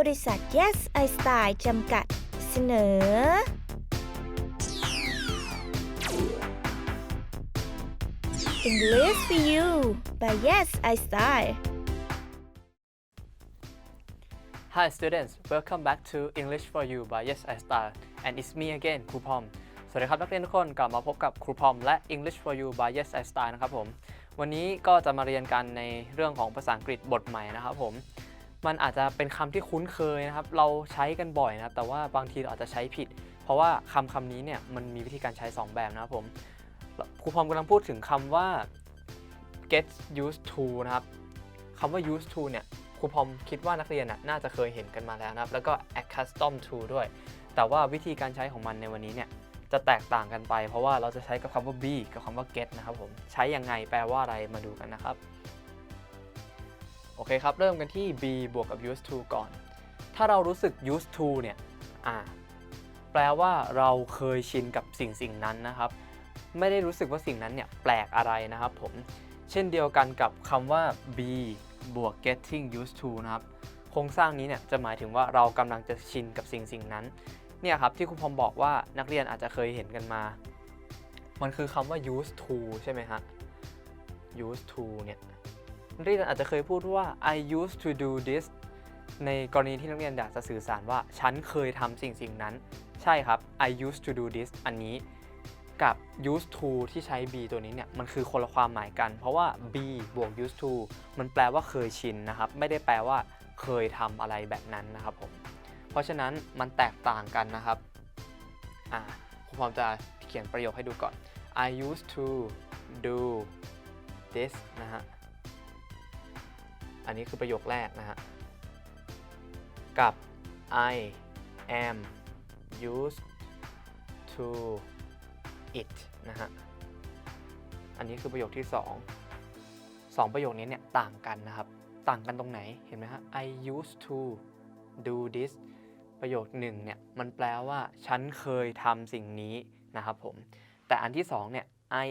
บริษัท Yes I Style จำกัด เสนอ English for You by Yes I Style Hi students, welcome back to English for You by Yes I Star and it's me again ครูพอมสวัสดีครับนักเรียนทุกคนกลับมาพบกับครูพอมและ English for You by Yes I Star นะครับผม วันนี้ก็จะมาเรียนกันในเรื่องของภาษาอังกฤษบทใหม่นะครับผม มันอาจจะเป็นคำที่คุ้นเคยนะครับ เราใช้กันบ่อยนะครับ แต่ว่าบางทีเราอาจจะใช้ผิด เพราะว่าคำคำนี้เนี่ยมันมีวิธีการใช้ 2 แบบนะครับผมครูพอมกำลังพูดถึงคำว่า get used to นะครับคำว่า used to เนี่ยครูพอมคิดว่านักเรียนน่ะน่าจะเคยเห็นกันมาแล้วนะครับ แล้วก็ accustomed to ด้วย แต่ว่าวิธีการใช้ของมันในวันนี้เนี่ยจะแตกต่างกันไป เพราะว่าเราจะใช้กับคำว่า be กับคำว่า get นะครับผมใช้ยังไงแปลว่าอะไรมาดูกันนะครับ โอเคครับ เริ่มกันที่ be บวกกับ used to ก่อน ถ้าเรารู้สึก used to เนี่ยอ่าแปลว่าเราเคยชินกับสิ่งสิ่งนั้นนะครับ ไม่ได้รู้สึกว่าสิ่งนั้นเนี่ยแปลกอะไรนะครับผม เช่นเดียวกันกับคำว่า be บวก getting used to นะครับ โครงสร้างนี้เนี่ยจะหมายถึงว่าเรากำลังจะชินกับสิ่งสิ่งนั้นเนี่ยครับที่ครูพอมบอกว่านักเรียนอาจจะเคยเห็นกันมา มันคือคำว่า used to ใช่ไหมฮะ used to เนี่ย รีนอาจจะเคยพูดว่า I used to do this ในกรณีที่นักเรียนอยากจะสื่อสารว่า ฉันเคยทำสิ่งสิ่งนั้น ใช่ครับ I used to do this อันนี้กับ used to ที่ใช้ be ตัวนี้เนี่ย มันคือคนละความหมายกัน เพราะว่า be บวก used to มันแปลว่าเคยชินนะครับ ไม่ได้แปลว่าเคยทำอะไรแบบนั้นนะครับผม เพราะฉะนั้นมันแตกต่างกันนะครับ อ่าครูพร้อมจะเขียนประโยคให้ดูก่อน I used to do this นะฮะ อันนี้คือประโยคแรกนะฮะ กับ I am used to it นะฮะ อันนี้คือประโยคที่ 2 2 ประโยคนี้เนี่ยต่างกันนะครับ ต่างกันตรงไหน เห็นไหมฮะ I used to do this ประโยคหนึ่งเนี่ยมันแปลว่าฉันเคยทำสิ่งนี้นะครับผม แต่อันที่2เนี่ย I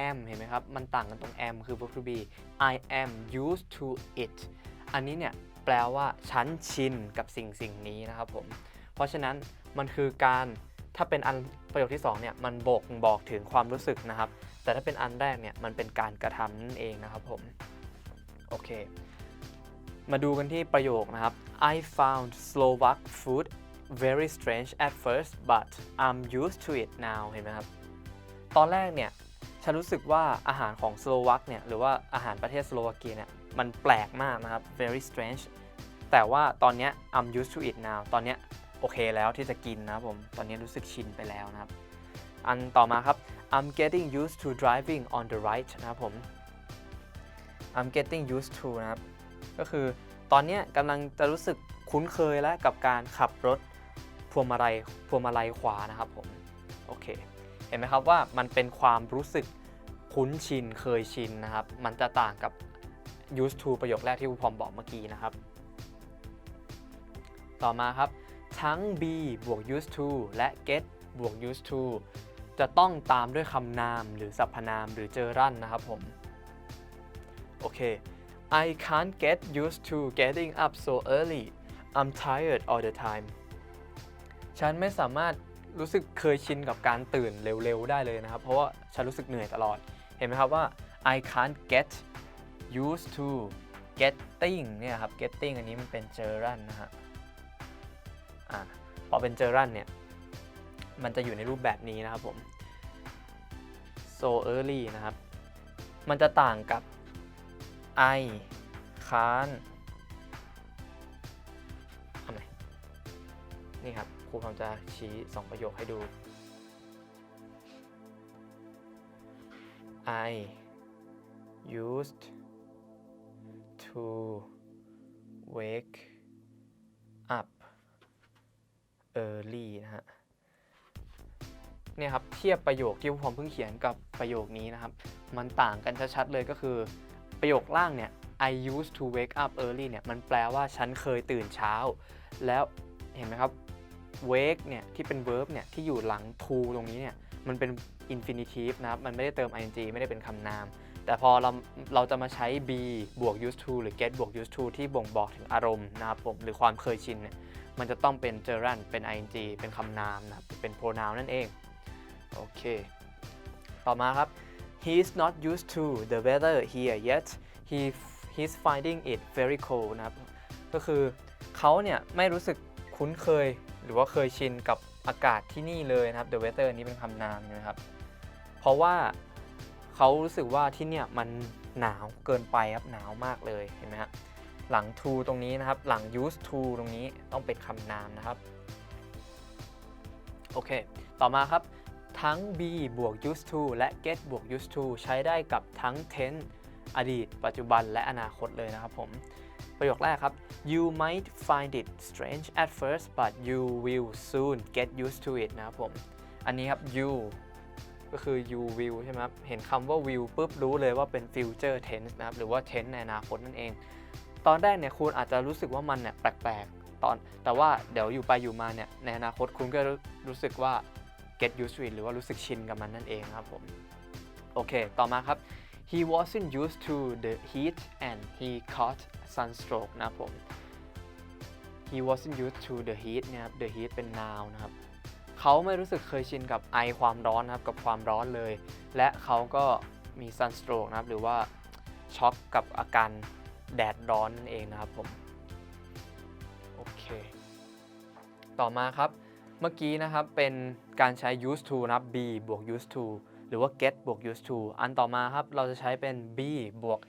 am เห็นไหมครับ มันต่างกันตรง am คือ verb to be I am used to it อันนี้เนี่ยแปลว่าฉันชินกับสิ่งสิ่งนี้นะครับผม เพราะฉะนั้นมันคือการถ้าเป็นอันประโยคที่2เนี่ยมันบอกบอกถึงความรู้สึกนะครับ แต่ถ้าเป็นอันแรกเนี่ยมันเป็นการกระทำนั่นเองนะครับผม โอเค มาดูกันที่ประโยคนะครับ I found Slovak food very strange at first but I'm used to it now เห็นไหมครับ ตอนแรกเนี่ยฉันรู้สึกว่าอาหารของสโลวักเนี่ยหรือว่าอาหารประเทศสโลวาเกียเนี่ยมันแปลกมากนะครับ very strange แต่ว่าตอนเนี้ย I'm used to it now ตอนเนี้ยโอเคแล้วที่จะกินนะผมตอนนี้รู้สึกชินไปแล้วนะครับ อันต่อมาครับ I'm getting used to driving on the right นะครับผม I'm getting used to นะครับ ก็คือตอนเนี้ยกำลังจะรู้สึกคุ้นเคยแล้วกับการขับรถพวงมาลัยพวงมาลัยขวานะครับผม โอเค เห็นไหมครับว่ามันเป็นความรู้สึกคุ้นชินเคยชินนะครับ มันจะต่างกับ used to ประโยคแรกที่ครูพอมบอกเมื่อกี้นะครับ ต่อมาครับ ทั้ง be บวก used to และ get บวก used to จะต้องตามด้วยคำนามหรือสรรพนามหรือเจอรันนะครับผม โอเค I can't get used to getting up so early I'm tired all the time ฉันไม่สามารถ รู้สึกเคยชินกับการตื่นเร็วๆได้เลยนะครับ เพราะว่าฉันรู้สึกเหนื่อยตลอด เห็นไหมครับว่า I can't get used to getting เนี่ยครับ getting อันนี้มันเป็น gerund นะฮะอ่าพอเป็น gerund เนี่ย มันจะอยู่ในรูปแบบนี้นะครับผม so early นะครับ มันจะต่างกับ I can't ทำไมนี่ครับ รูพร้อมจะชี้ 2 ประโยคให้ดู I used to wake up early นะฮะเนี่ยครับเทียบประโยคที่ครูพร้อมเพิ่งเขียนกับประโยคนี้นะครับ มันต่างกันชัดๆเลยก็คือประโยคล่างเนี่ย I used to wake up early เนี่ยมันแปลว่าฉันเคยตื่นเช้า แล้วเห็นไหมครับ wake เนี่ยที่เป็น verb เนี่ยที่อยู่หลัง to ตรงนี้เนี่ยมันเป็น infinitive นะครับ มันไม่ได้เติม ing ไม่ได้เป็นคำนาม แต่พอเราเราจะมาใช้ be บวก used to หรือ get บวก used to ที่บ่งบอกถึงอารมณ์นะครับผมหรือความเคยชินเนี่ยมันจะต้องเป็น gerund เป็น ing เป็นคำนามนะครับเป็น pronoun นั่นเอง โอเค ต่อมาครับ he's not used to the weather here yet he he's finding it very cold นะครับก็คือเขาเนี่ยไม่รู้สึกคุ้นเคย หรือว่าเคยชินกับอากาศที่นี่เลยนะครับ the weather นี้เป็นคำนามนะครับ เพราะว่าเขารู้สึกว่าที่เนี่ยมันหนาวเกินไปครับหนาวมากเลยเห็นไหมฮะหลัง to ตรงนี้นะครับ หลัง used to ตรงนี้ต้องเป็นคำนามนะครับโอเค ต่อมาครับทั้ง be บวก used to และ get บวก used to ใช้ได้กับทั้ง tense อดีต ปัจจุบันและอนาคตเลยนะครับผม ประโยคแรกครับ you might find it strange at first but you will soon get used to it นะครับผม อันนี้ครับ you ก็คือ you will ใช่ไหมครับ เห็นคำว่า will ปุ๊บรู้เลยว่าเป็น future tense นะครับ หรือว่า tense ในอนาคตนั่นเอง ตอนแรกเนี่ยคุณอาจจะรู้สึกว่ามันเนี่ยแปลกๆ ตอน แต่ว่าเดี๋ยวอยู่ไปอยู่มาเนี่ย ในอนาคตคุณก็รู้สึกว่า get used to it หรือว่ารู้สึกชินกับมันนั่นเองครับผม โอเค ต่อมาครับ he wasn't used to the heat and he caught sunstroke นะครับผม he wasn't used to the heat เนี่ยครับ the heat เป็น noun นะครับเขาไม่รู้สึกเคยชินกับไอความร้อนนะครับ กับความร้อนเลย และเขาก็มี sunstroke นะครับ หรือว่าช็อกกับอาการแดดร้อนนั่นเองนะครับผม โอเค ต่อมาครับ เมื่อกี้นะครับเป็นการใช้ used to นะครับ be บวก used to รือว่า get บวก used to อันต่อมาครับ เราจะใช้เป็น be บวก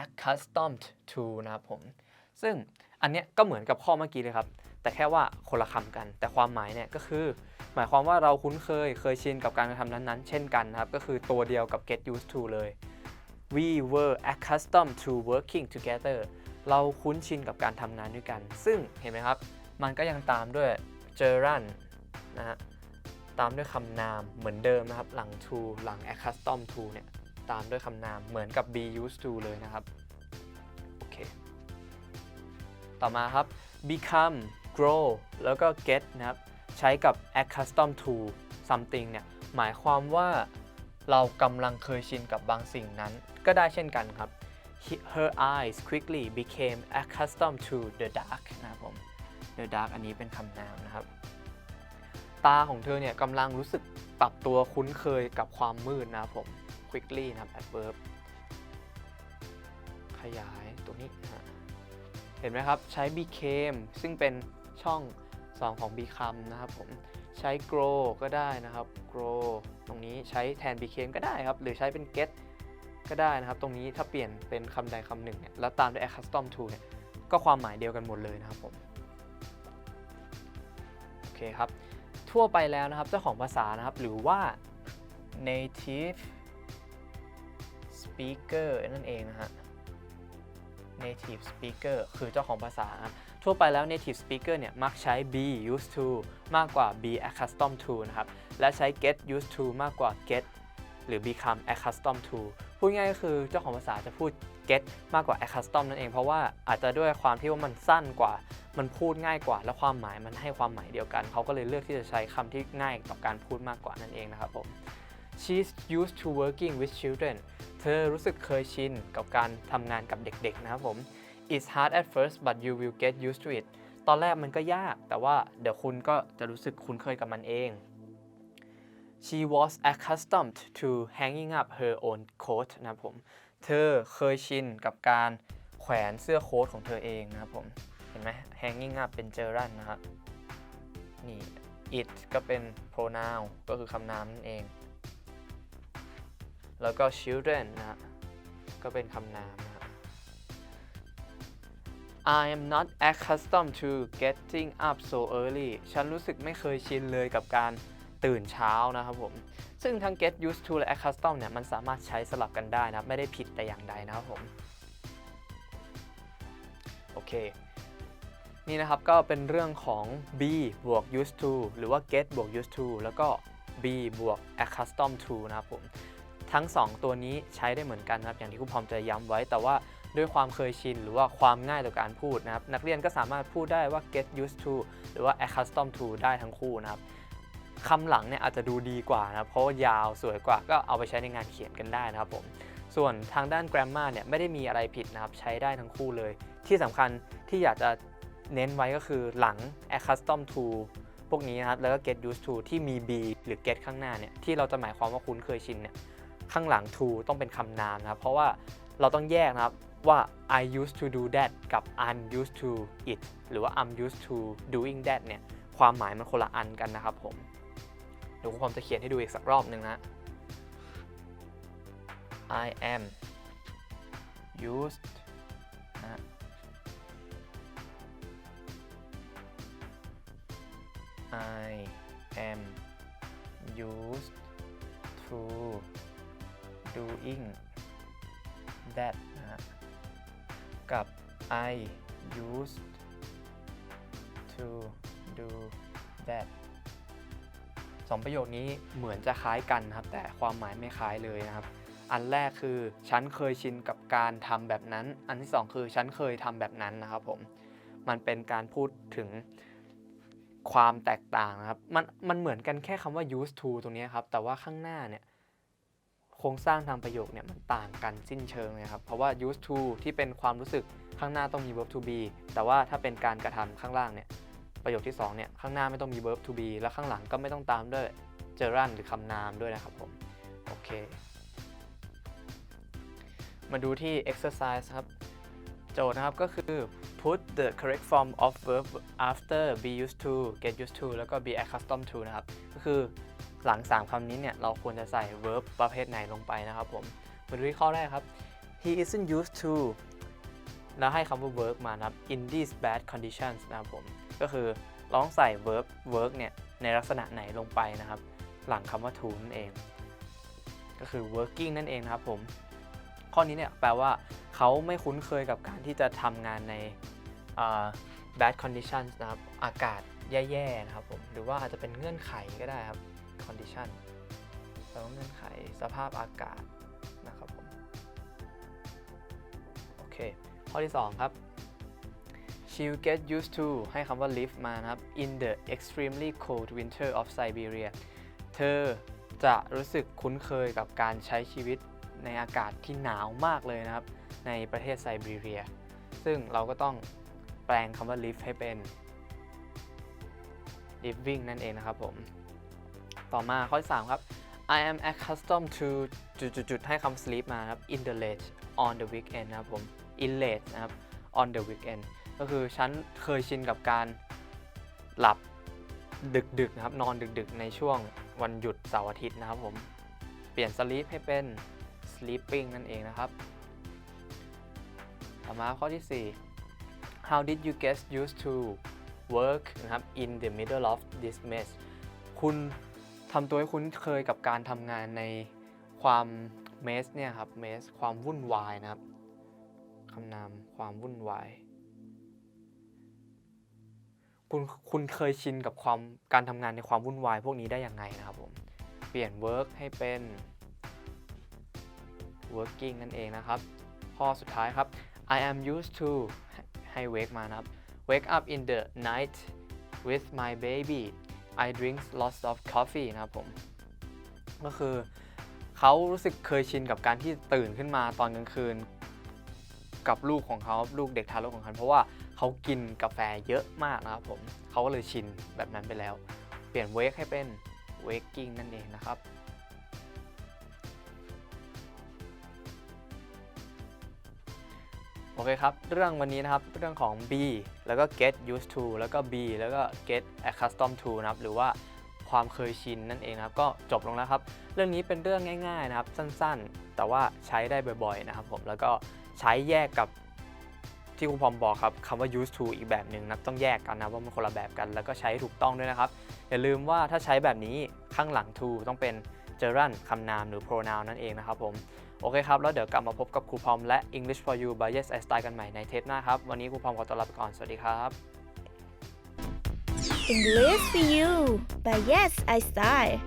accustomed to นะครับผม ซึ่งอันเนี้ยก็เหมือนกับข้อเมื่อกี้เลยครับ แต่แค่ว่าคนละคำกัน แต่ความหมายเนี่ยก็คือ หมายความว่าเราคุ้นเคย เคยชินกับการกระทำนั้นๆ เช่นกันนะครับ ก็คือตัวเดียวกับ get used to เลย we were accustomed to working together เราคุ้นชินกับการทำงานด้วยกัน ซึ่งเห็นไหมครับ มันก็ยังตามด้วย gerund นะฮะ ตามด้วยคำนามเหมือนเดิมนะครับ หลัง to หลัง accustomed to เนี่ย ตามด้วยคำนามเหมือนกับ be used to เลยนะครับ โอเค ต่อมาครับ become grow แล้วก็ get นะครับ ใช้กับ accustomed to something เนี่ย หมายความว่าเรากำลังเคยชินกับบางสิ่งนั้น ก็ได้เช่นกันครับ He- her eyes quickly became accustomed to the dark นะครับผม the dark อันนี้เป็นคำนามนะครับ ตาของเธอเนี่ยกำลังรู้สึกปรับตัวคุ้นเคยกับความมืดนะครับผม quickly นะครับ adverb ขยายตรงนี้นะเห็นไหมครับ ใช้ became ซึ่งเป็นช่อง 2 ของ become นะครับผม ใช้ grow ก็ได้นะครับ grow ตรงนี้ใช้แทน became ก็ได้ครับ หรือใช้เป็น get ก็ได้นะครับ ตรงนี้ถ้าเปลี่ยนเป็นคำใดคำหนึ่งเนี่ยแล้วตามด้วย accustom to เนี่ยก็ความหมายเดียวกันหมดเลยนะครับผม โอเคครับ ทั่วไปแล้วนะครับ เจ้าของภาษานะครับ หรือว่า native speaker นั่นเองนะฮะ native speaker คือเจ้าของภาษา ทั่วไปแล้ว native speaker เนี่ย มักใช้ be used to มากกว่า be accustomed to นะครับ และใช้ get used to มากกว่า get หรือ become accustomed to พูดง่ายก็คือเจ้าของภาษาจะพูด get มากกว่า accustomed นั่นเอง เพราะว่าอาจจะด้วยความที่ว่ามันสั้นกว่า มันพูดง่ายกว่า และความหมายมันให้ความหมายเดียวกัน เขาก็เลยเลือกที่จะใช้คำที่ง่ายต่อการพูดมากกว่านั่นเองนะครับผม She's used to working with children เธอรู้สึกเคยชินกับการทำงานกับเด็กๆ นะครับผม It's hard at first but you will get used to it ตอนแรกมันก็ยาก แต่ว่าเดี๋ยวคุณก็จะรู้สึกคุ้นเคยกับมันเอง She was accustomed to hanging up her own coat นะครับผม เธอเคยชินกับการแขวนเสื้อโค้ทของเธอเองนะครับผม เห็นไหม hanging up เป็น gerund นะครับนี่ it ก็เป็น pronoun ก็คือคำนามนั่นเอง แล้วก็ children นะก็เป็นคำนามนะ I am not accustomed to getting up so early ฉันรู้สึกไม่เคยชินเลยกับการ ตื่นเช้านะครับผม ซึ่งทั้ง get used to และ a custom เนี่ยมันสามารถใช้สลับกันได้นะครับ ไม่ได้ผิดแต่อย่างใดนะครับผม โอเค นี่นะครับก็เป็นเรื่องของ b บวก used to หรือว่า get บวก used to แล้วก็ b บวก a custom to นะครับผม ทั้ง 2 ตัวนี้ใช้ได้เหมือนกันนะครับ อย่างที่ครูพร้อมจะย้ำไว้แต่ว่าด้วยความเคยชินหรือว่าความง่ายต่อการพูดนะครับ นักเรียนก็สามารถพูดได้ว่า get used to หรือว่า accustomed to ได้ทั้งคู่นะครับ คำหลังเนี่ยอาจจะดูดีกว่านะครับเพราะว่ายาวสวยกว่าก็เอาไปใช้ในงานเขียนกันได้นะครับผมส่วนทางด้าน grammar เนี่ยไม่ได้มีอะไรผิดนะครับใช้ได้ทั้งคู่เลย ที่สำคัญที่อยากจะเน้นไว้ก็คือหลัง accustom to พวกนี้นะครับแล้วก็ get used to ที่มี be หรือ get ข้างหน้าเนี่ยที่เราจะหมายความว่าคุ้นเคยชินเนี่ยข้างหลัง to ต้องเป็นคำนามนะครับ เพราะว่าเราต้องแยกนะครับว่า I used to do that กับ I'm used to it หรือว่า I'm used to doing that เนี่ยความหมายมันคนละอันกันนะครับผม เดี๋ยวผมจะเขียนให้ดูอีกสักรอบหนึ่งนะ I am used นะ I am used to doing that นะกับ I used to do that สองประโยคนี้เหมือนจะคล้ายกันครับ แต่ความหมายไม่คล้ายเลยนะครับ อันแรกคือฉันเคยชินกับการทำแบบนั้น อันที่สองคือฉันเคยทำแบบนั้นนะครับผมมันเป็นการพูดถึงความแตกต่างนะครับ มันมันเหมือนกันแค่คำว่า used to ตรงนี้ครับ แต่ว่าข้างหน้าเนี่ยโครงสร้างทางประโยคเนี่ยมันต่างกันสิ้นเชิงเลยครับ เพราะว่า used to ที่เป็นความรู้สึกข้างหน้าต้องมี verb to be แต่ว่าถ้าเป็นการกระทำข้างล่างเนี่ย ประโยคที่2เนี่ยข้างหน้าไม่ต้องมี verb to be และข้างหลังก็ไม่ต้องตามด้วย gerund หรือคำนามด้วยนะครับผม โอเค มาดูที่ exercise ครับ โจทย์นะครับก็คือ put the correct form of verb after be used to get used to แล้วก็ be accustomed to นะครับ ก็คือหลัง 3คำนี้เนี่ยเราควรจะใส่ verb ประเภทไหนลงไปนะครับผม มาดูที่ข้อแรกครับ he isn't used to แล้วให้คำว่า work มานะครับ in these bad conditions นะครับผม ก็คือเราต้องใส่ verb work เนี่ยในลักษณะไหนลงไปนะครับ หลังคำว่า to นั่นเอง ก็คือ working นั่นเองนะครับผมข้อนี้เนี่ยแปลว่าเขาไม่คุ้นเคยกับการที่จะทำงานใน bad conditions นะครับ อากาศแย่ๆนะครับผม หรือว่าอาจจะเป็นเงื่อนไขก็ได้ครับ condition แปลว่าเงื่อนไขสภาพอากาศนะครับผม โอเค ข้อที่ 2 ครับ she'll get used to ให้คำว่า live มานะครับ in the extremely cold winter of Siberia เธอจะรู้สึกคุ้นเคยกับการใช้ชีวิตในอากาศที่หนาวมากเลยนะครับ ในประเทศไซบีเรีย ซึ่งเราก็ต้องแปลงคำว่า live ให้เป็น living นั่นเองนะครับผม ต่อมาข้อที่3ครับ I am accustomed to จุดๆๆให้คำ sleep มาครับ in the late on the weekend นะครับผม in late นะครับ on the weekend ก็คือฉันเคยชินกับการหลับดึกๆนะครับนอนดึกๆ ในช่วงวันหยุดเสาร์อาทิตย์นะครับผม เปลี่ยน sleep ให้เป็น sleeping นั่นเองนะครับ ต่อมาข้อที่ 4 How did you get used to work นะครับ in the middle of this mess คุณทำตัวให้คุ้นเคยกับการทำงานในความเมสเนี่ยครับเมสความวุ่นวายนะครับคำนามความวุ่นวาย คุณคุณเคยชินกับความการทำงานในความวุ่นวายพวกนี้ได้ยังไงนะครับผม เปลี่ยน work ให้เป็น working นั่นเองนะครับ ข้อสุดท้ายครับ I am used to ให้ wake มานะครับ wake up in the night with my baby I drink lots of coffee นะครับผม ก็คือเขารู้สึกเคยชินกับการที่ตื่นขึ้นมาตอนกลางคืน กับลูกของเขาลูกเด็กทารกของเขาเพราะว่าเขากินกาแฟเยอะมากนะครับผมเขาก็เลยชินแบบนั้นไปแล้ว เปลี่ยน wake ให้เป็น waking นั่นเองนะครับโอเคครับ เรื่องวันนี้นะครับ เรื่องของ be แล้วก็ get used to แล้วก็ be แล้วก็ get accustomed to นะครับ หรือว่า ความเคยชินนั่นเองนะครับก็จบลงแล้วครับ เรื่องนี้เป็นเรื่องง่ายๆนะครับสั้นๆ แต่ว่าใช้ได้บ่อยๆนะครับผมแล้วก็ใช้แยกกับที่ครูพอมบอกครับคำว่า used to อีกแบบหนึ่งนะครับต้องแยกกันนะว่ามันคนละแบบกัน แล้วก็ใช้ถูกต้องด้วยนะครับ อย่าลืมว่าถ้าใช้แบบนี้ข้างหลัง to ต้องเป็น gerund คำนามหรือ pronoun นั่นเองนะครับผมโอเคครับ แล้วเดี๋ยวกลับมาพบกับครูพอมและ English for you by Yes I Style กันใหม่ในเทปหน้าครับ วันนี้ครูพอมขอตัวลาไปก่อน สวัสดีครับ English for you. By Yes I Style